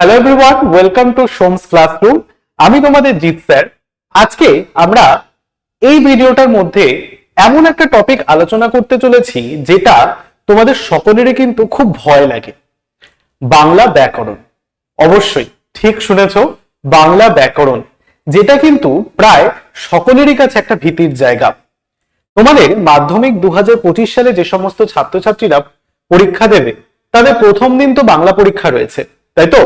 Hello everyone welcome to Som's classroom আমি তোমাদের Jeet sir. আজকে আমরা এই ভিডিওটার মধ্যে এমন একটা টপিক আলোচনা করতে চলেছি যেটা তোমাদের সকলেরই কিন্তু খুব ভয় লাগে। বাংলা ব্যাকরণ। অবশ্যই, ঠিক শুনেছ, বাংলা ব্যাকরণ, যেটা কিন্তু প্রায় সকলেরই কাছে একটা ভীতির জায়গা। তোমাদের মাধ্যমিক দু হাজার পঁচিশ সালে যে সমস্ত ছাত্রছাত্রীরা পরীক্ষা দেবে, তাদের প্রথম দিন তো বাংলা পরীক্ষা রয়েছে, তাই তো?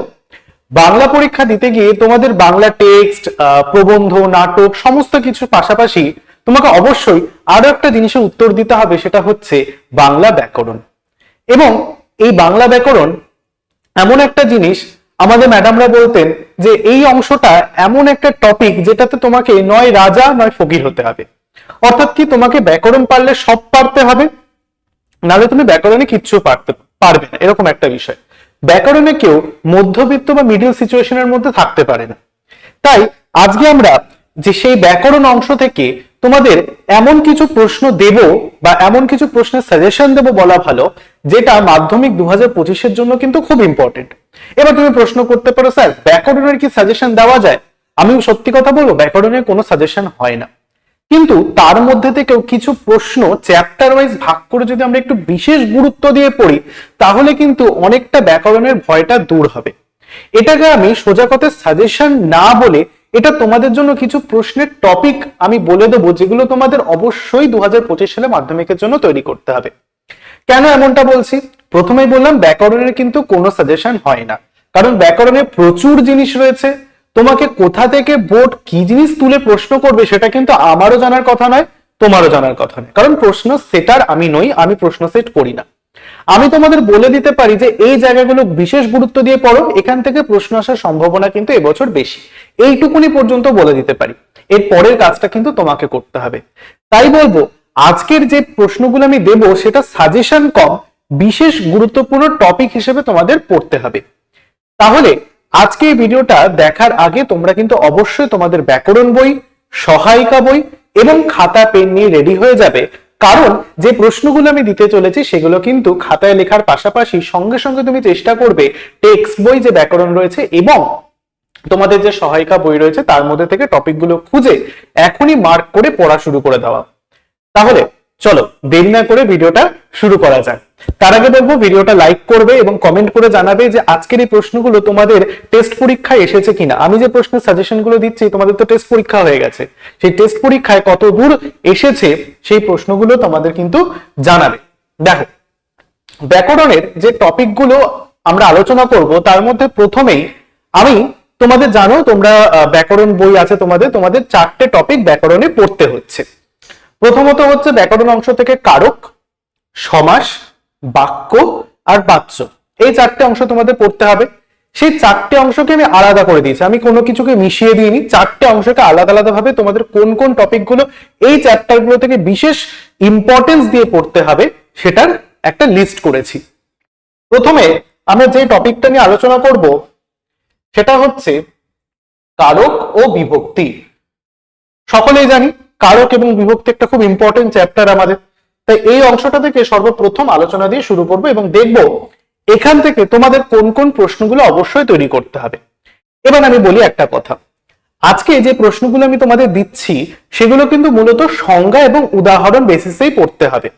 বাংলা পরীক্ষা দিতে গিয়ে তোমাদের বাংলা টেক্সট প্রবন্ধ, নাটক সমস্ত কিছুর পাশাপাশি তোমাকে অবশ্যই আরও একটা জিনিসের উত্তর দিতে হবে, সেটা হচ্ছে বাংলা ব্যাকরণ। এবং এই বাংলা ব্যাকরণ এমন একটা জিনিস, আমাদের ম্যাডামরা বলতেন যে এই অংশটা এমন একটা টপিক যেটাতে তোমাকে নয় রাজা, নয় ফকির হতে হবে। অর্থাৎ কি তোমাকে ব্যাকরণ পারলে সব পারতে হবে? নাহলে তুমি ব্যাকরণে কিচ্ছু পারতে, পারবে না, এরকম একটা বিষয়। ব্যাকরণে কেউ মধ্যবিত্ত বা মিডিল সিচুয়েশনের মধ্যে থাকতে পারে না। তাই আজকে আমরা যে সেই ব্যাকরণ অংশ থেকে তোমাদের এমন কিছু প্রশ্ন দেব বা এমন কিছু প্রশ্নের সাজেশন দেব বলা ভালো, যেটা মাধ্যমিক দু হাজার পঁচিশের জন্য কিন্তু খুব ইম্পর্টেন্ট এবার তুমি প্রশ্ন করতে পারো, স্যার, ব্যাকরণের কি সাজেশন দেওয়া যায়? আমি সত্যি কথা বলব ব্যাকরণের কোনো সাজেশন হয় না। কিন্তু তার মধ্যে থেকেও কিছু প্রশ্ন চ্যাপ্টার ওয়াইজ ভাগ করে যদি আমরা একটু বিশেষ গুরুত্ব দিয়ে পড়ি, তাহলে কিন্তু অনেকটা ব্যাকরণের ভয়টা দূর হবে। এটাকে আমি সোজা কথা সাজেশন না বলে এটা তোমাদের জন্য কিছু প্রশ্নের টপিক আমি বলে দেবো, যেগুলো তোমাদের অবশ্যই দু সালে মাধ্যমিকের জন্য তৈরি করতে হবে। কেন এমনটা বলছি? প্রথমেই বললাম, ব্যাকরণের কিন্তু কোনো সাজেশন হয় না। কারণ ব্যাকরণে প্রচুর জিনিস রয়েছে। তোমাকে কোথা থেকে বোর্ড কি জিনিস তুলে প্রশ্ন করবে সেটা কিন্তু আমারও জানার কথা নয়, তোমারও জানার কথা নয়। কারণ প্রশ্ন সেটার আমি নই, আমি প্রশ্ন সেট করি না। আমি তোমাদের বলে দিতে পারি যে এই জায়গাগুলো বিশেষ গুরুত্ব দিয়ে পড়ো, এখান থেকে প্রশ্ন আসার সম্ভাবনা কিন্তু এবছর বেশি। এইটুকুনি পর্যন্ত বলে দিতে পারি। এর পরের কাজটা কিন্তু তোমাকে করতে হবে। তাই বলব, আজকের যে প্রশ্নগুলো আমি দেব, সেটা সাজেশন কম, বিশেষ গুরুত্বপূর্ণ টপিক হিসেবে তোমাদের পড়তে হবে। তাহলে আজকে এই ভিডিওটা দেখার আগে তোমরা কিন্তু অবশ্যই তোমাদের ব্যাকরণ বই, সহায়িকা বই এবং খাতা, পেন নিয়ে রেডি হয়ে যাবে। কারণ যে প্রশ্নগুলো আমি দিতে চলেছি সেগুলো কিন্তু খাতায় লেখার পাশাপাশি সঙ্গে সঙ্গে তুমি চেষ্টা করবে টেক্সট বই যে ব্যাকরণ রয়েছে এবং তোমাদের যে সহায়িকা বই রয়েছে তার মধ্যে থেকে টপিকগুলো খুঁজে এখনই মার্ক করে পড়া শুরু করে দেওয়া। তাহলে চলো, দেরি না করে ভিডিওটা শুরু করা যাক। তার আগে বলব ভিডিওটা লাইক করবে এবং কমেন্ট করে জানাবে যে আজকের এই প্রশ্নগুলো তোমাদের টেস্ট পরীক্ষায় এসেছে কিনা। আমি যে প্রশ্নের সাজেশনগুলো দিচ্ছি, তোমাদের তো টেস্ট পরীক্ষা হয়ে গেছে। সেই টেস্ট পরীক্ষায় কত দূর এসেছে, সেই প্রশ্নগুলো তোমাদের কিন্তু জানাবে। দেখো, ব্যাকরণের যে টপিকগুলো আমরা আলোচনা করব, তার মধ্যে প্রথমেই আমি তোমাদের জানো, তোমরা ব্যাকরণ বই আছে তোমাদের তোমাদের চারটে টপিক ব্যাকরণে পড়তে হচ্ছে। প্রথমত হচ্ছে ব্যাকরণ অংশ থেকে কারক, সমাস, বাক্য আর বাচ্য। এই চারটে অংশ তোমাদের পড়তে হবে। সেই চারটে অংশকে আমি আলাদা করে দিয়েছি। আমি কোনো কিছুকে মিশিয়ে দিইনি। চারটে অংশকে আলাদা আলাদা ভাবে তোমাদের কোন কোন টপিকগুলো এই চ্যাপ্টারগুলো থেকে বিশেষ ইম্পর্টেন্স দিয়ে পড়তে হবে সেটার একটা লিস্ট করেছি। প্রথমে আমরা যে টপিকটা নিয়ে আলোচনা করব, সেটা হচ্ছে কারক ও বিভক্তি। সকলেই জানি কারক এবং বিভক্তি একটা খুব ইম্পর্টেন্ট চ্যাপ্টার আমাদের। তাই এই অংশটা থেকে সর্বপ্রথম আলোচনা দিয়ে শুরু করব এবং দেখব এখান থেকে তোমাদের কোন কোন প্রশ্নগুলো অবশ্যই তৈরি করতে হবে। এবার আমি বলি একটা কথা। আজকে যে প্রশ্নগুলো আমি তোমাদের দিচ্ছি, সেগুলো কিন্তু মূলত সংজ্ঞা এবং উদাহরণ বেসিসেই পড়তে হবে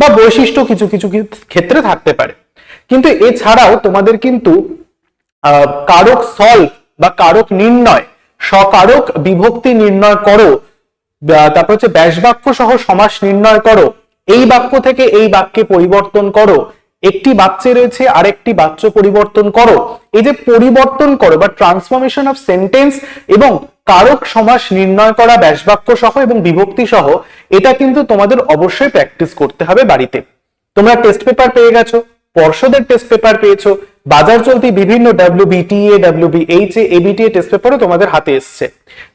বা বৈশিষ্ট্য কিছু কিছু ক্ষেত্রে থাকতে পারে। কিন্তু এছাড়াও তোমাদের কিন্তু কারক সলভ বা কারক নির্ণয় সকারক বিভক্তি নির্ণয় করো তারপর হচ্ছে ব্যাস বাক্য সহ সমাস নির্ণয় করো। এই বাক্য থেকে এই বাক্যে পরিবর্তন করো। একটি বাচ্চে রয়েছে আরেকটি বাচ্য পরিবর্তন করো। এই যে পরিবর্তন করো বা ট্রান্সফরমেশন অফ সেন্টেন্স এবং কারক সমাস নির্ণয় করা, ব্যাস বাক্য সহ এবং বিভক্তি সহ, এটা কিন্তু তোমাদের অবশ্যই প্র্যাকটিস করতে হবে বাড়িতে। তোমরা টেস্ট পেপার পেয়ে গেছো। পর্ষদের টেস্ট পেপার পেয়েছ, বাজার চলতি বিভিন্ন W BTA W BH ABTA test পেপারও তোমাদের হাতে এসছে।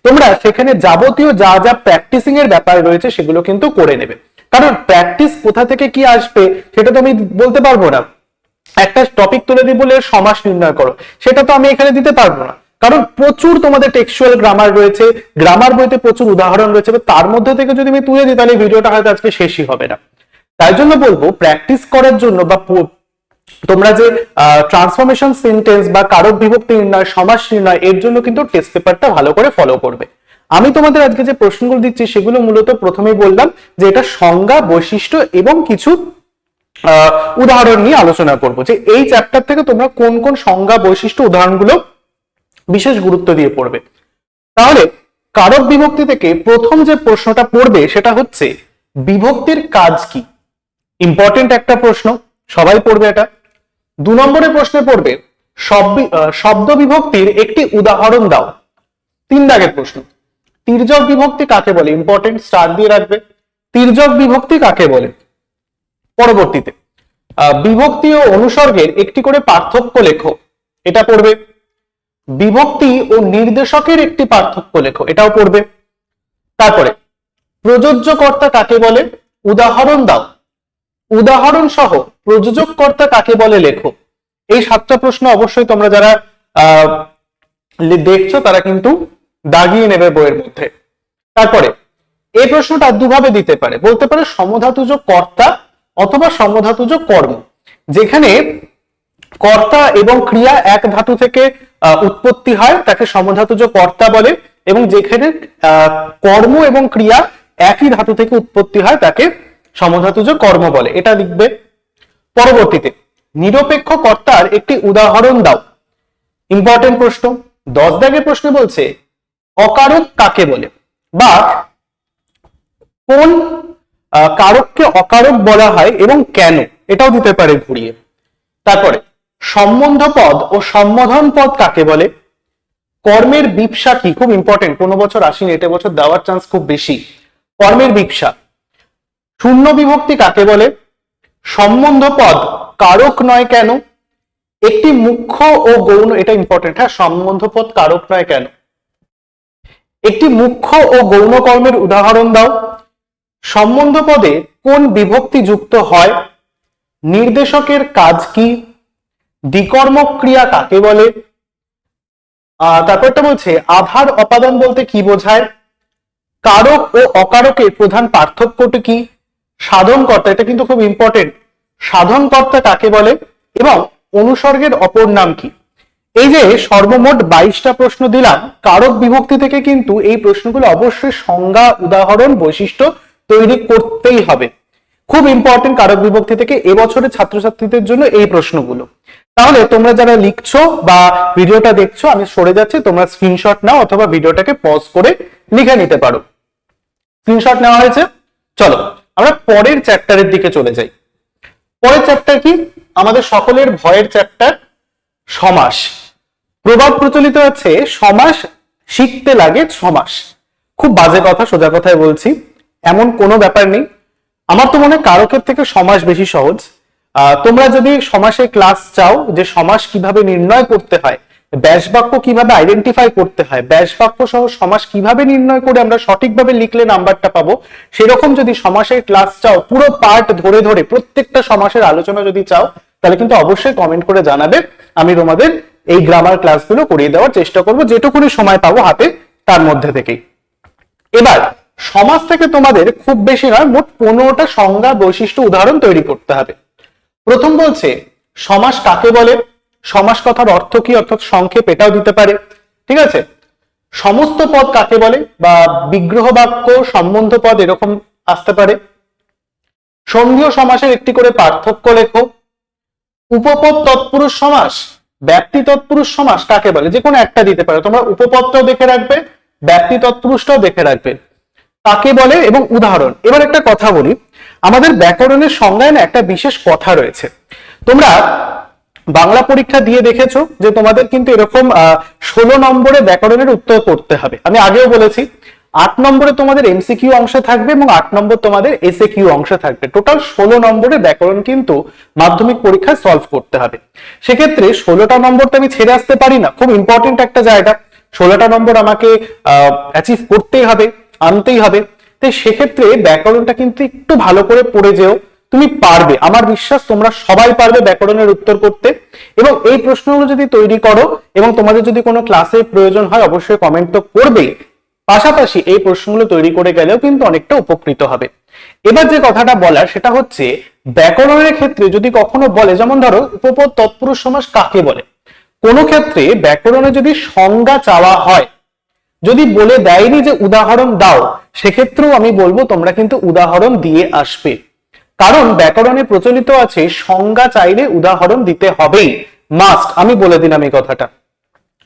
তোমরা সেখানে যাবতীয় যা যা প্র্যাকটিসিং এর ব্যাপার রয়েছে সেগুলো কিন্তু করে নেবে। কারণ প্র্যাকটিস কোথা থেকে কি আসবে সেটা তো আমি বলতে পারব না। একটা টপিক তুলে দিই বলে সমাস নির্ণয় করো, সেটা তো আমি এখানে দিতে পারব না। কারণ প্রচুর তোমাদের টেক্সচুয়াল গ্রামার রয়েছে গ্রামার বইতে প্রচুর উদাহরণ রয়েছে তার মধ্যে থেকে যদি আমি তুলে দিই, তাহলে ভিডিওটা হয়তো আজকে শেষই হবে না। তাই জন্য বলব প্র্যাকটিস করার জন্য বা তোমরা যে ট্রান্সফরমেশন সেন্টেন্স বা কারক বিভক্তি নির্ণয়, সমাস নির্ণয়, এর জন্য কিন্তু টেস্ট পেপারটা ভালো করে ফলো করবে। আমি তোমাদের আজকে যে প্রশ্নগুলো দিচ্ছি, সেগুলো মূলত প্রথমেই বললাম যে এটা সংজ্ঞা, বৈশিষ্ট্য এবং কিছু উদাহরণ নিয়ে আলোচনা করব যে এই চ্যাপ্টার থেকে তোমরা কোন কোন সংজ্ঞা, বৈশিষ্ট্য, উদাহরণগুলো বিশেষ গুরুত্ব দিয়ে পড়বে। তাহলে, কারক বিভক্তি থেকে প্রথম যে প্রশ্নটা পড়বে, সেটা হচ্ছে, বিভক্তির কাজ কি? ইম্পর্টেন্ট একটা প্রশ্ন, সবাই পড়বে এটা। দু নম্বরের প্রশ্নে পড়বে, শব্দ- বিভক্তির একটি উদাহরণ দাও। তিন দাগের প্রশ্ন। তির্যক বিভক্তি কাকে বলে? ইম্পর্টেন্ট স্টার দিয়ে রাখবে। তির্যক বিভক্তি কাকে বলে? পরবর্তীতে বিভক্তি ও অনুসর্গের একটি করে পার্থক্য লেখো। এটা পড়বে। বিভক্তি ও নির্দেশকের একটি পার্থক্য লেখো। এটাও পড়বে। তারপরে প্রযোজ্য কর্তা কাকে বলে? উদাহরণ দাও। উদাহরণ সহ প্রযোজক কর্তা কাকে বলে লেখো এই সাতটা প্রশ্ন অবশ্যই তোমরা যারা দেখছ, তারা কিন্তু দাগিয়ে নেবে বইয়ের মধ্যে। তারপরে, এই প্রশ্নটা দুভাবে দিতে পারে। বলতে পারে সমধাতুজ কর্তা অথবা সমধাতুজ কর্ম, যেখানে কর্তা এবং ক্রিয়া এক ধাতু থেকে উৎপত্তি হয়, তাকে সমধাতুজ কর্তা বলে, এবং যেখানে কর্ম এবং ক্রিয়া একই ধাতু থেকে উৎপত্তি হয়, তাকে সমধাতুজ কর্ম বলে। এটা লিখবে পরবর্তীতে। নিরপেক্ষ কর্তার একটি উদাহরণ দাও। ইম্পর্টেন্ট প্রশ্ন। দশ দাগের প্রশ্ন বলছে, অকারক কাকে বলে? বা কোন কারককে অকারক বলা হয় এবং কেন? এটাও দিতে পারে ঘুরিয়ে। তারপরে, সম্বন্ধ পদ ও সম্বোধন পদ কাকে বলে? কর্মের বিপসা কি? খুব ইম্পর্টেন্ট কোনো বছর আসেনি, এটা বছর দেওয়ার চান্স খুব বেশি। কর্মের বিপসা। শূন্য বিভক্তি কাকে বলে? সম্বন্ধ পদ কারক নয় কেন? একটি মুখ্য ও গৌণ, এটা ইম্পর্টেন্ট হ্যাঁ সম্বন্ধ পদ কারক নয় কেন? একটি মুখ্য ও গৌণ কর্মের উদাহরণ দাও। সম্বন্ধ পদে কোন বিভক্তি যুক্ত হয়? নির্দেশকের কাজ কি? দ্বিকর্মক ক্রিয়া কাকে বলে? তারপরটা বলছে, আধার অপাদান বলতে কি বোঝায়? কারক ও অকারকের প্রধান পার্থক্যটি কি? সাধনকর্তা, এটা কিন্তু খুব ইম্পর্টেন্ট সাধনকর্তা কাকে বলে এবং অনুসর্গের অপর নাম কি? এই যে সর্বমোট বাইশটা প্রশ্ন দিলাম, কারক বিভক্তি থেকে কিন্তু এই প্রশ্নগুলো অবশ্যই সংজ্ঞা, উদাহরণ, বৈশিষ্ট্য তৈরি করতেই হবে। খুব ইম্পর্টেন্ট কারক বিভক্তি থেকে এবছরের ছাত্রছাত্রীদের জন্য এই প্রশ্নগুলো। তাহলে তোমরা যারা লিখছো বা ভিডিওটা দেখছ, আমি সরে যাচ্ছি, তোমরা স্ক্রিনশট নাও অথবা ভিডিওটাকে পজ করে লিখে নিতে পারো। স্ক্রিনশট নেওয়া হয়েছে। চলো। আমরা পরের চ্যাপ্টারের দিকে চলে যাই। পরের চ্যাপ্টার কি? আমাদের সকলের ভয়ের চ্যাপ্টার সমাস। প্রভাব প্রচলিত আছে, সমাস শিখতে লাগে সমাস। খুব বাজে কথা, সোজা কথায় বলছি। এমন কোনো ব্যাপার নেই। আমার তো মনে হয় কারকের থেকে সমাস বেশি সহজ। তোমরা যদি সমাসে ক্লাস চাও যে সমাস কীভাবে নির্ণয় করতে হয় ব্যাস বাক্য কীভাবে আইডেন্টিফাই করতে হয় ব্যাস বাক্য সহ সমাস কীভাবে নির্ণয় করে আমরা সঠিকভাবে লিখলে নাম্বারটা পাবো, সেরকম যদি সমাসের ক্লাস চাও, পুরো পার্ট ধরে ধরে প্রত্যেকটা সমাসের আলোচনা যদি চাও, তাহলে কিন্তু অবশ্যই কমেন্ট করে জানাবে। আমি তোমাদের এই গ্রামার ক্লাসগুলো করিয়ে দেওয়ার চেষ্টা করব, যেটুকুনি সময় পাবো হাতে, তার মধ্যে থেকেই। এবার সমাজ থেকে তোমাদের খুব বেশি নয়, মোট পনেরোটা সংজ্ঞা বৈশিষ্ট্য উদাহরণ তৈরি করতে হবে। প্রথম বলছে, সমাস কাকে বলে? সমাস কথার অর্থ কি অর্থাৎ সংক্ষেপ এটাও দিতে পারে। ঠিক আছে? সমস্ত পদ কাকে বলে বা বিগ্রহ বাক্য সম্বন্ধ পদ এরকম আসতে পারে। সন্ধিও সমাসের একটি করে পার্থক্য লেখো। উপপদ তৎপুরুষ সমাস, ব্যাপ্তি তৎপুরুষ সমাস কাকে বলে? যে কোনো একটা দিতে পারে। তোমরা উপপদটাও দেখে রাখবে, ব্যাপ্তি তৎপুরুষটাও দেখে রাখবে। কাকে বলে? এবং উদাহরণ। এবার একটা কথা বলি। আমাদের ব্যাকরণের সংজ্ঞায় না একটা বিশেষ কথা রয়েছে। তোমরা বাংলা পরীক্ষা দিয়ে দেখেছ যে তোমাদের কিন্তু এরকম ষোলো নম্বরে ব্যাকরণের উত্তর করতে হবে। আমি আগেও বলেছি, আট নম্বরে তোমাদের এমসিকিউ অংশে থাকবে এবং আট নম্বর তোমাদের এসএ কিউ অংশে থাকবে। টোটাল ষোলো নম্বরে ব্যাকরণ কিন্তু মাধ্যমিক পরীক্ষায় সলভ করতে হবে। সেক্ষেত্রে ষোলোটা নম্বর তো আমি ছেড়ে আসতে পারি না, খুব ইম্পর্টেন্ট একটা জায়গা। ষোলোটা নম্বর আমাকে অ্যাচিভ করতেই হবে, আনতেই হবে। তো সেক্ষেত্রে ব্যাকরণটা কিন্তু একটু ভালো করে পড়ে যেও। তুমি পারবে। আমার বিশ্বাস তোমরা সবাই পারবে ব্যাকরণের উত্তর করতে। এবং এই প্রশ্নগুলো যদি তৈরি করো এবং তোমাদের যদি কোনো ক্লাসের প্রয়োজন হয়, অবশ্যই কমেন্ট তো করবেই পাশাপাশি এই প্রশ্নগুলো তৈরি করে গেলেও কিন্তু অনেকটা উপকৃত হবে। এবার যে কথাটা বলার, সেটা হচ্ছে ব্যাকরণের ক্ষেত্রে যদি কখনো বলে, যেমন ধরো উপপদ তৎপুরুষ সমাস কাকে বলে? কোন ক্ষেত্রে ব্যাকরণে যদি সংজ্ঞা চাওয়া হয়, যদি বলে দেয়নি যে উদাহরণ দাও, সেক্ষেত্রেও আমি বলব তোমরা কিন্তু উদাহরণ দিয়ে আসবে। কারণ ব্যাকরণে প্রচলিত আছে, সংজ্ঞা চাইলে উদাহরণ দিতে হবেই। মাস্ট আমি বলে দিলাম এই কথাটা।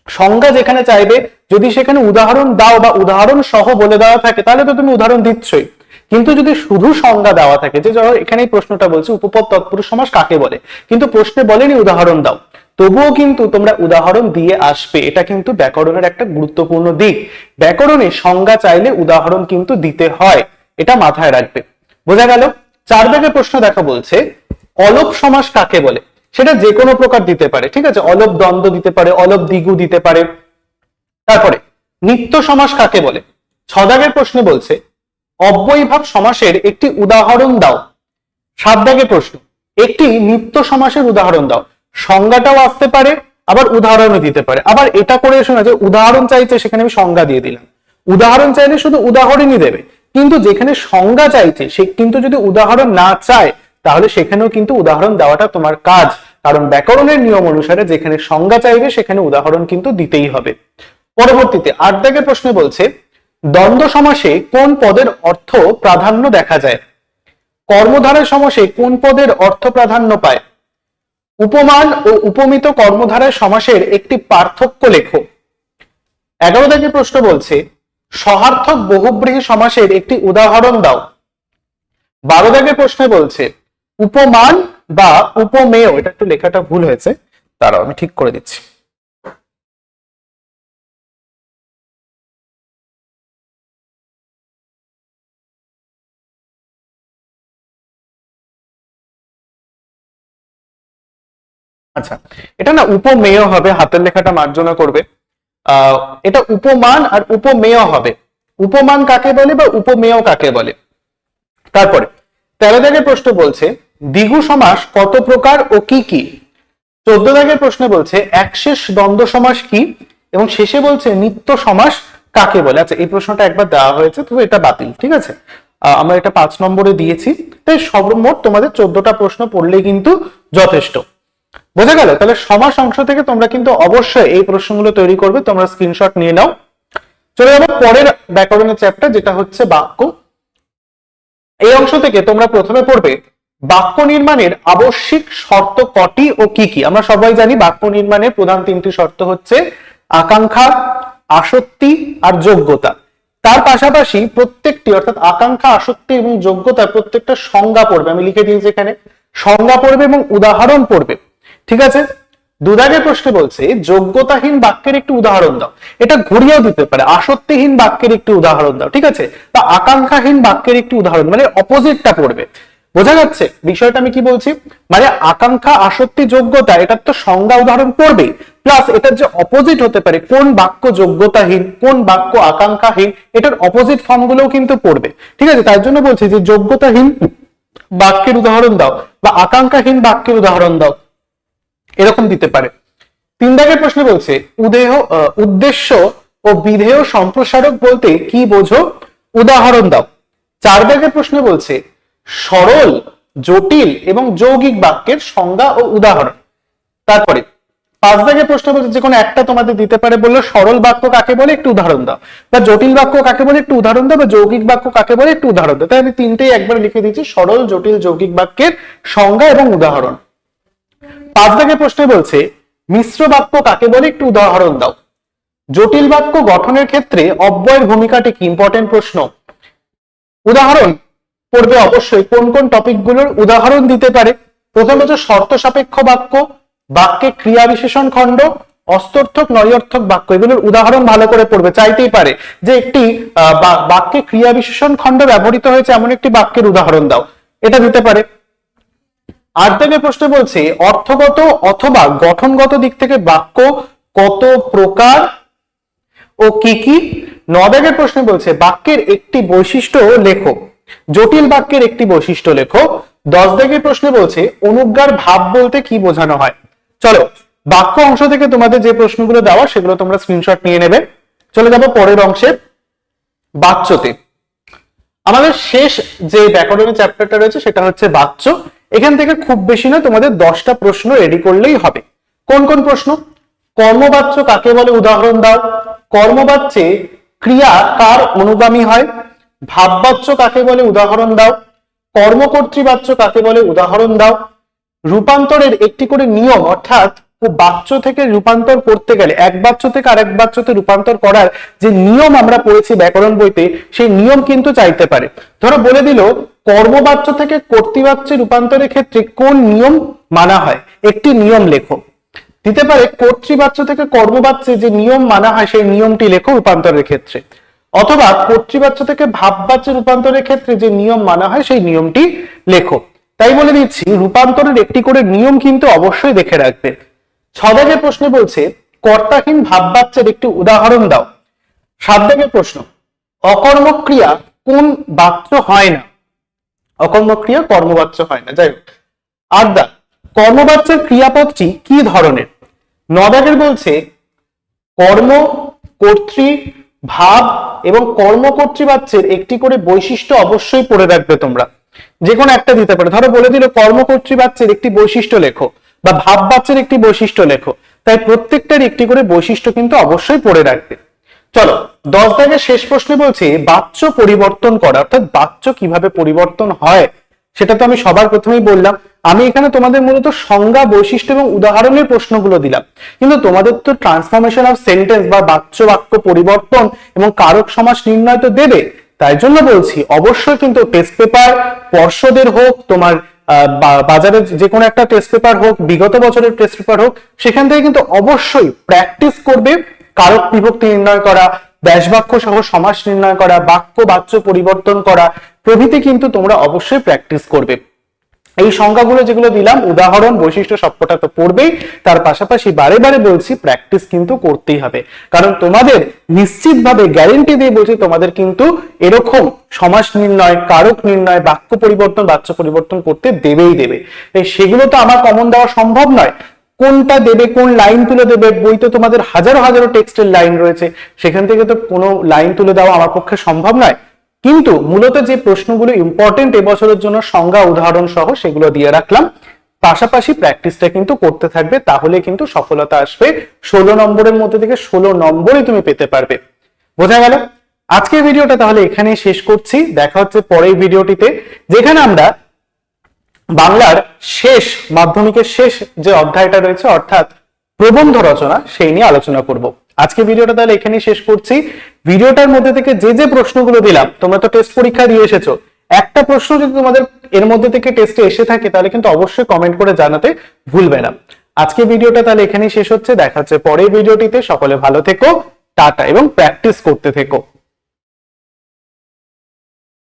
সংজ্ঞা যেখানে চাইবে, যদি সেখানে উদাহরণ দাও বা উদাহরণ সহ বলে দেওয়া থাকে, তাহলে তো তুমি উদাহরণ দিচ্ছই। কিন্তু যদি শুধু সংজ্ঞা দেওয়া থাকে, যে ধরো এখানেই প্রশ্নটা বলছে, উপপদ, তৎপুরুষ, সমাস কাকে বলে? কিন্তু প্রশ্নে বলেনি উদাহরণ দাও। তবুও কিন্তু তোমরা উদাহরণ দিয়ে আসবে। এটা কিন্তু ব্যাকরণের একটা গুরুত্বপূর্ণ দিক। ব্যাকরণে সংজ্ঞা চাইলে উদাহরণ কিন্তু দিতে হয়। এটা মাথায় রাখবে। বোঝা গেল? চার দাগের প্রশ্ন দেখা বলছে, অলোপ সমাস কাকে বলে? সেটা যে কোনো প্রকার দিতে পারে, ঠিক আছে? অলোপ দ্বন্দ্ব দিতে পারে, অলোপ দ্বিগু দিতে পারে। তারপরে, নিত্য সমাস কাকে বলে? ছদাগের প্রশ্ন বলছে, অব্যয়ীভাব সমাসের একটি উদাহরণ দাও। সাত প্রশ্ন, একটি নিত্য সমাসের উদাহরণ দাও। সংজ্ঞাটাও আসতে পারে, আবার উদাহরণও দিতে পারে। আবার এটা করে শোনা যে উদাহরণ চাইছে, সেখানে আমি সংজ্ঞা দিয়ে দিলাম। উদাহরণ চাইলে শুধু উদাহরণই দেবে। কিন্তু যেখানে সংজ্ঞা চাইছে, সে কিন্তু যদি উদাহরণ না চায়, তাহলে সেখানেও কিন্তু উদাহরণ দেওয়াটা তোমার কাজ। কারণ ব্যাকরণের নিয়ম অনুসারে যেখানে সংজ্ঞা চাইবে, সেখানে উদাহরণ কিন্তু দিতেই হবে। পরবর্তীতে আট দাগের প্রশ্নে বলছে, দ্বন্দ্ব সমাসে কোন পদের অর্থ প্রাধান্য দেখা যায়? কর্মধারয় সমাসে কোন পদের অর্থ প্রাধান্য পায়? উপমান ও উপমিত কর্মধারায় সমাসের একটি পার্থক্য লেখো। এগারো দাগের প্রশ্ন বলছে সহার্থক বহুব্রীহি সমাসের একটি উদাহরণ দাও। বারো দাগের প্রশ্নে বলছে, উপমান বা উপমেয়, এটা একটু লেখাটা ভুল হয়েছে, তারাও আমি ঠিক করে দিচ্ছি। আচ্ছা এটা না উপমেয় হবে, হাতের লেখাটা মার্জনা করবে। এটা উপমান আর উপমেয় হবে। উপমান কাকে বলে বা উপমেয় কাকে বলে? তারপরে তেরো দাগের প্রশ্ন বলছে, দ্বিগু সমাস কত প্রকার ও কি কি? চোদ্দ দাগের প্রশ্ন বলছে একশেষ দ্বন্দ্ব সমাস কি? এবং শেষে বলছে, নিত্য সমাস কাকে বলে? আচ্ছা এই প্রশ্নটা একবার দেওয়া হয়েছে তবে এটা বাতিল, ঠিক আছে? আমরা এটা পাঁচ নম্বরে দিয়েছি, তাই সর্বমোট তোমাদের চোদ্দটা প্রশ্ন পড়লেই কিন্তু যথেষ্ট। বোঝা গেল? তাহলে সমাস অংশ থেকে তোমরা কিন্তু অবশ্যই এই প্রশ্নগুলো তৈরি করবে। তোমরা স্ক্রিনশট নিয়ে নাও। চলে যাব পরের ব্যাকরণের চ্যাপ্টার যেটা হচ্ছে বাক্য। এই অংশ থেকে তোমরা প্রথমে পড়বে, বাক্য নির্মাণের আবশ্যিক শর্ত কটি ও কি কি? আমরা সবাই জানি বাক্য নির্মাণের প্রধান তিনটি শর্ত হচ্ছে আকাঙ্ক্ষা, আসক্তি আর যোগ্যতা। তার পাশাপাশি প্রত্যেকটি, অর্থাৎ আকাঙ্ক্ষা, আসক্তি এবং যোগ্যতা প্রত্যেকটা সংজ্ঞা পড়বে। আমি লিখে দিয়েছি এখানে। সংজ্ঞা পড়বে এবং উদাহরণ পড়বে। ঠিক আছে? দুদাগের প্রশ্নে বলছে, যোগ্যতাহীন বাক্যের একটি উদাহরণ দাও। এটা ঘুরিয়েও দিতে পারে, আসক্তিহীন বাক্যের একটি উদাহরণ দাও, ঠিক আছে? বা আকাঙ্ক্ষাহীন বাক্যের একটি উদাহরণ মানে অপোজিটটা পড়বে। বোঝা যাচ্ছে? বিষয়টা আমি কি বলছি? মানে আকাঙ্ক্ষা, আসক্তি, যোগ্যতা, এটার তো সংজ্ঞা উদাহরণ পড়বে প্লাস এটার যে অপোজিট হতে পারে, কোন বাক্য যোগ্যতাহীন, কোন বাক্য আকাঙ্ক্ষাহীন, এটার অপোজিট ফর্ম গুলোও কিন্তু পড়বে। ঠিক আছে? তার জন্য বলছি যে যোগ্যতাহীন বাক্যের উদাহরণ দাও বা আকাঙ্ক্ষাহীন বাক্যের উদাহরণ দাও। এরকম দিতে পারে। তিন দাগের প্রশ্ন বলছে, উদেহ উদ্দেশ্য ও বিধেয় সম্প্রসারক বলতে কি বোঝো? উদাহরণ দাও। চার দাগের প্রশ্ন বলছে, সরল, জটিল এবং যৌগিক বাক্যের সংজ্ঞা ও উদাহরণ। তারপরে, পাঁচ দাগের প্রশ্ন বলছে, যে কোনো একটা তোমাদের দিতে পারে বলল, সরল বাক্য কাকে বলে? একটু উদাহরণ দাও। বা জটিল বাক্য কাকে বলে? একটু উদাহরণ দাও। বা যৌগিক বাক্য কাকে বলে? একটু উদাহরণ দাও। তাই আমি তিনটেই একবার লিখে দিচ্ছি সরল, জটিল, যৌগিক বাক্যের সংজ্ঞা এবং উদাহরণ। পাঁচ দাগের প্রশ্নে বলছে, মিশ্র বাক্য কাকে বলে? একটু উদাহরণ দাও। জটিল বাক্য গঠনের ক্ষেত্রে অব্যয়ের ভূমিকাটি কি? ইম্পর্টেন্ট প্রশ্ন। উদাহরণ, পড়বে অবশ্যই কোন কোন টপিকগুলোর উদাহরণ দিতে পারে। প্রথম হচ্ছে শর্ত সাপেক্ষ বাক্য, বাক্যে ক্রিয়া বিশেষণ খণ্ড, অস্তর্থক, নয়র্থক বাক্য, এগুলোর উদাহরণ ভালো করে পড়বে, চাইতেই পারে যে একটি বাক্যে ক্রিয়া বিশেষণ খণ্ড ব্যবহৃত হয়েছে, এমন একটি বাক্যের উদাহরণ দাও। এটা দিতে পারে। আট দাগের প্রশ্ন বলছে, অর্থগত অথবা গঠনগত দিক থেকে বাক্য কত প্রকার ও কি কি? ন দাগের প্রশ্ন বলছে, বাক্যের একটি বৈশিষ্ট্য লেখো, জটিল বাক্যের একটি বৈশিষ্ট্য লেখো। দশ দাগের প্রশ্নে বলছে, অনুজ্ঞার ভাব বলতে কি বোঝানো হয়? চলো, বাক্য অংশ থেকে তোমাদের যে প্রশ্নগুলো দেওয়া, সেগুলো তোমরা স্ক্রিনশট নিয়ে নেবে। চলে যাব পরের অংশে, বাচ্যতে। আমাদের শেষ যে ব্যাকরণের চ্যাপ্টারটা রয়েছে, সেটা হচ্ছে বাচ্য। এখান থেকে খুব বেশি না, তোমাদের দশটা প্রশ্ন রেডি করলেই হবে। কোন কোন প্রশ্ন? কর্মবাচ্য কাকে বলে? উদাহরণ দাও। কর্মবাচ্যে ক্রিয়া কার অনুগামী হয়? ভাববাচ্য কাকে বলে? উদাহরণ দাও। কর্মকর্তৃবাচ্য কাকে বলে? উদাহরণ দাও। রূপান্তরের একটি করে নিয়ম, অর্থাৎ বাচ্য থেকে রূপান্তর করতে গেলে, এক বাচ্য থেকে আরেক বাচ্যতে রূপান্তর করার যে নিয়ম আমরা পড়েছি ব্যাকরণ বইতে, সেই নিয়ম কিন্তু চাইতে পারে। ধরো বলে দিল কর্মবাচ্য থেকে কর্তৃবাচ্যে রূপান্তরের ক্ষেত্রে কোন নিয়ম মানা হয়? একটি নিয়ম লেখো। দিতে পারে, কর্তৃবাচ্য থেকে কর্মবাচ্যে যে নিয়ম মানা হয়, সেই নিয়মটি লেখো রূপান্তরের ক্ষেত্রে। অথবা কর্তৃবাচ্য থেকে ভাববাচ্য রূপান্তরের ক্ষেত্রে যে নিয়ম মানা হয়, সেই নিয়মটি লেখো। তাই বলে দিচ্ছি, রূপান্তরের একটি করে নিয়ম কিন্তু অবশ্যই দেখে রাখবে। ছদাগের প্রশ্নে বলছে, কর্তাহীন ভাববাচ্যের একটি উদাহরণ দাও। সাত প্রশ্ন, অকর্মক্রিয়া কোন বাচ্য হয় না? অকর্মক্রিয়া, কর্মবাচ্য হয় না। যাই হোক। দাগ কর্মবাচ্যের ক্রিয়াপদটি কি ধরনের? নদাগের বলছে, কর্ম, কর্তৃ, ভাব এবং কর্মকর্তৃবাচ্যের একটি করে বৈশিষ্ট্য অবশ্যই পড়ে রাখবে তোমরা। যে কোনো একটা দিতে পারে। ধরো বলে দিল, কর্মকর্তৃবাচ্যের একটি বৈশিষ্ট্য লেখো। বা ভাববাচ্যের একটি বৈশিষ্ট্য লেখো। তাই প্রত্যেকটার একটি করে বৈশিষ্ট্য কিন্তু অবশ্যই পড়ে রাখবে। চলো, দশ দাগের শেষ প্রশ্নে বলছে, বাচ্য পরিবর্তন করা, অর্থাৎ বাচ্য কীভাবে পরিবর্তন হয়, সেটা তো আমি সবার প্রথমেই বললাম। আমি এখানে তোমাদের মূলত সংজ্ঞা, বৈশিষ্ট্য এবং উদাহরণের প্রশ্নগুলো দিলাম। কিন্তু তোমাদের তো ট্রান্সফরমেশন অফ সেন্টেন্স বা বাচ্য বাক্য পরিবর্তন এবং কারক সমাস নির্ণয় তো দেবে। তাই জন্য বলছি, অবশ্যই কিন্তু টেস্ট পেপার পর্ষদের হোক, তোমার বাজারে যে কোনো একটা টেস্ট পেপার হোক, বিগত বছরের টেস্ট পেপার হোক, সেখান থেকে কিন্তু অবশ্যই প্র্যাকটিস করবে কারক বিভক্তি নির্ণয় করা, ব্যাস বাক্য সহ সমাস নির্ণয় করা, বাক্য বাচ্য পরিবর্তন করা, প্রভৃতি কিন্তু তোমরা অবশ্যই প্র্যাকটিস করবে। এই সংজ্ঞাগুলো যেগুলো দিলাম, উদাহরণ, বৈশিষ্ট্য সবকটা তো পড়বেই। তার পাশাপাশি বারে বারে বলছি প্র্যাকটিস কিন্তু করতেই হবে। কারণ তোমাদের নিশ্চিতভাবে গ্যারেন্টি দিয়ে বলছি, তোমাদের কিন্তু এরকম সমাজ নির্ণয়, কারক নির্ণয়, বাক্য পরিবর্তন বাচ্য পরিবর্তন করতে দেবেই দেবে। সেগুলো তো আমার কমন দেওয়া সম্ভব নয়। কোনটা দেবে, কোন লাইন তুলে দেবে, বই তো তোমাদের হাজারো হাজারো টেক্সটের লাইন রয়েছে। সেখান থেকে তো কোনো লাইন তুলে দেওয়া আমার পক্ষে সম্ভব নয়। কিন্তু মূলত যে প্রশ্নগুলো ইম্পর্টেন্ট এবছরের জন্য সংজ্ঞা, উদাহরণ সহ সেগুলো দিয়ে রাখলাম। পাশাপাশি প্র্যাকটিসটা কিন্তু করতে থাকবে, তাহলে কিন্তু সফলতা আসবে। ষোলো নম্বরের মধ্যে থেকে ষোলো নম্বরই তুমি পেতে পারবে। বোঝা গেল? আজকের ভিডিওটা তাহলে এখানেই শেষ করছি। দেখা হচ্ছে পরের ভিডিওটিতে, যেখানে আমরা বাংলার শেষ, মাধ্যমিকের শেষ যে অধ্যায়টা রয়েছে, অর্থাৎ প্রবন্ধ রচনা, সেই নিয়ে আলোচনা করব। আজকে ভিডিওটা তাহলে এখানেই শেষ করছি। ভিডিওটার মধ্যে থেকে যে যে প্রশ্নগুলো দিলাম, তোমরা তো টেস্ট পরীক্ষা দিয়ে এসেছ। একটা প্রশ্ন যদি তোমাদের এর মধ্যে থেকে টেস্টে এসে থাকে, তাহলে কিন্তু অবশ্যই কমেন্ট করে জানাতে ভুলবে না। আজকে ভিডিওটা তাহলে এখানেই শেষ হচ্ছে। দেখা হচ্ছে পরের ভিডিওটিতে। সকলে ভালো থেকো, টাটা এবং প্র্যাকটিস করতে থেকো।